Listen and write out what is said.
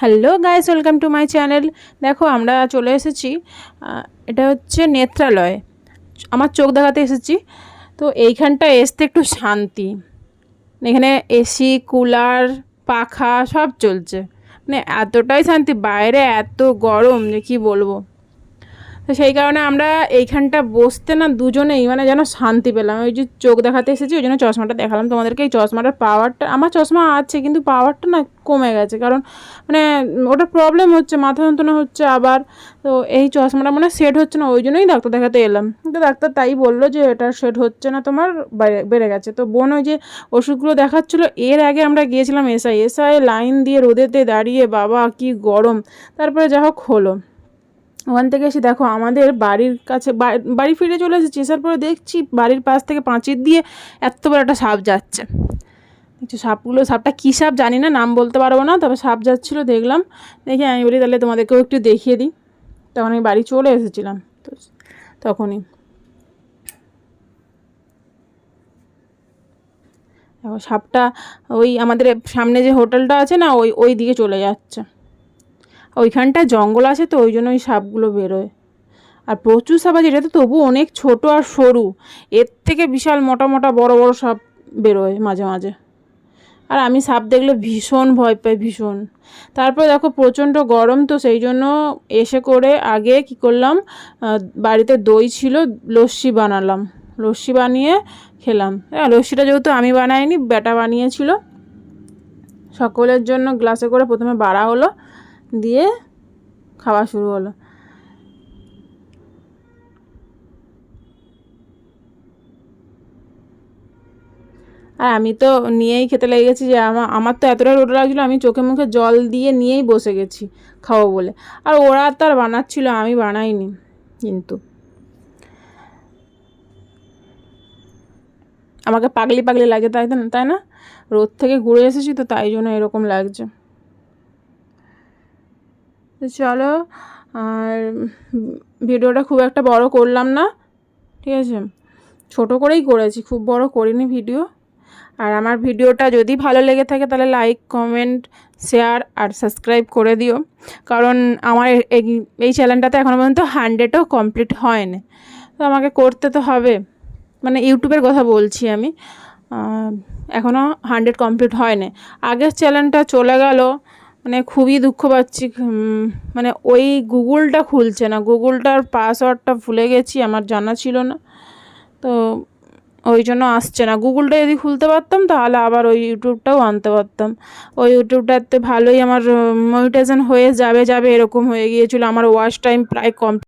Hello guys welcome to my channel দেখো, আমরা চলে এসেছি এটা হচ্ছে নেত্রালয়। আমার চোখ দেখাতে এসেছি। তো এইখানটা এসতে একটু শান্তি। এখানে এসি কুলার পাখা সব চলছে। মানে এতটাই শান্তি, বাইরে এত গরম যে কী বলব। তো সেই কারণে আমরা এইখানটা বসতে না দুজনেই মানে যেন শান্তি পেলাম। ওই যে চোখ দেখাতে এসেছি, ওই জন্য চশমাটা দেখালাম। তোমাদেরকে এই চশমাটার পাওয়ারটা আমার চশমা আছে, কিন্তু পাওয়ারটা না কমে গেছে। কারণ মানে ওটা প্রবলেম হচ্ছে, মাথা যন্ত্রণা হচ্ছে আবার। তো এই চশমাটা মানে সেট হচ্ছে না, ওই জন্যই ডাক্তার দেখাতে এলাম। কিন্তু ডাক্তার তাই বলল যে, এটা সেট হচ্ছে না, তোমার বেড়ে- গেছে। তো বোন ওই যে ওষুধগুলো দেখাচ্ছিলো, এর আগে আমরা গিয়েছিলাম এসআই এসআই লাইন দিয়ে রোদেতে দাঁড়িয়ে, বাবা, কি গরম। তারপরে যা হোক হলো। ওখান থেকে এসে দেখো আমাদের বাড়ির কাছে বাড়ি ফিরে চলে এসেছি। এসার পরে দেখছি বাড়ির পাশ থেকে পাঁচির দিয়ে এত বড় একটা সাপ যাচ্ছে। দেখছি সাপগুলো, সাপটা কী সাপ জানি না, নাম বলতে পারব না, তবে সাপ যাচ্ছিল, দেখলাম। দেখে আমি বলি তাহলে তোমাদেরকেও একটু দেখিয়ে দিই। তখন আমি বাড়ি চলে এসেছিলাম। তো তখনই। সাপটা ওই আমাদের সামনে যে হোটেলটা আছে না, ওই ওই দিকে চলে যাচ্ছে। ওইখানটা জঙ্গল আছে তো, ওই জন্য ওই সাপগুলো বেরোয়। আর প্রচুর সাপ আছে, এটা তো তবু অনেক ছোট আর সরু। এর থেকে বিশাল মোটা মোটা বড় বড় সাপ বেরোয় মাঝে মাঝে। আর আমি সাপ দেখলে ভীষণ ভয় পাই, ভীষণ। তারপর দেখো প্রচণ্ড গরম তো, সেই জন্য এসে করে আগে কি করলাম বাড়িতে দই ছিল, লস্যি বানালাম। লস্যি বানিয়ে খেলাম। হ্যাঁ লস্যিটা যেহেতু আমি বানাইনি বেটা বানিয়েছিল। সকলের জন্য গ্লাসে করে প্রথমে বাড়া হলো। দিয়ে খাওয়া শুরু হলো। আর আমি তো নিয়েই খেতে লেগে গেছি যে আমার আমার তো এতটা রোদ লাগছিল, আমি চোখে মুখে জল দিয়ে নিয়েই বসে গেছি খাব বলে। আর ওরা তো আর বানাচ্ছিল, আমি বানাইনি কিন্তু। আমাকে পাগলি পাগলি লাগে তাই না তাই না? রোদ থেকে ঘুরে এসেছি তো তাই জন্য এরকম লাগছে। চলো, আর ভিডিওটা খুব একটা বড় করলাম না, ঠিক আছে? ছোট করেই করেছি, খুব বড় করিনি ভিডিও। আর আমার ভিডিওটা যদি ভালো লেগে থাকে তাহলে লাইক কমেন্ট শেয়ার আর সাবস্ক্রাইব করে দিও। কারণ আমার এই- চ্যানেলটাতে এখনও পর্যন্ত হান্ড্রেডও কমপ্লিট হয়নি। তো আমাকে করতে তো হবে। মানে ইউটিউবের কথা বলছি আমি। এখনও হান্ড্রেড কমপ্লিট হয়নি। আগের চ্যানেলটা চলে গেল। মানে খুবই দুঃখ পাচ্ছি মানে ওই গুগলটা খুলছে না। গুগলটার পাসওয়ার্ডটা ভুলে গেছি, আমার জানা ছিল না। তো ওই জন্য আসছে না। গুগলটা যদি খুলতে পারতাম, তাহলে আবার ওই ইউটিউবটাও আনতে পারতাম। ওই ইউটিউবটাতে ভালোই আমার মনিটাইজেশন হয়ে যাবে যাবে এরকম হয়ে গিয়েছিল। আমার ওয়াচ টাইম প্রায় কম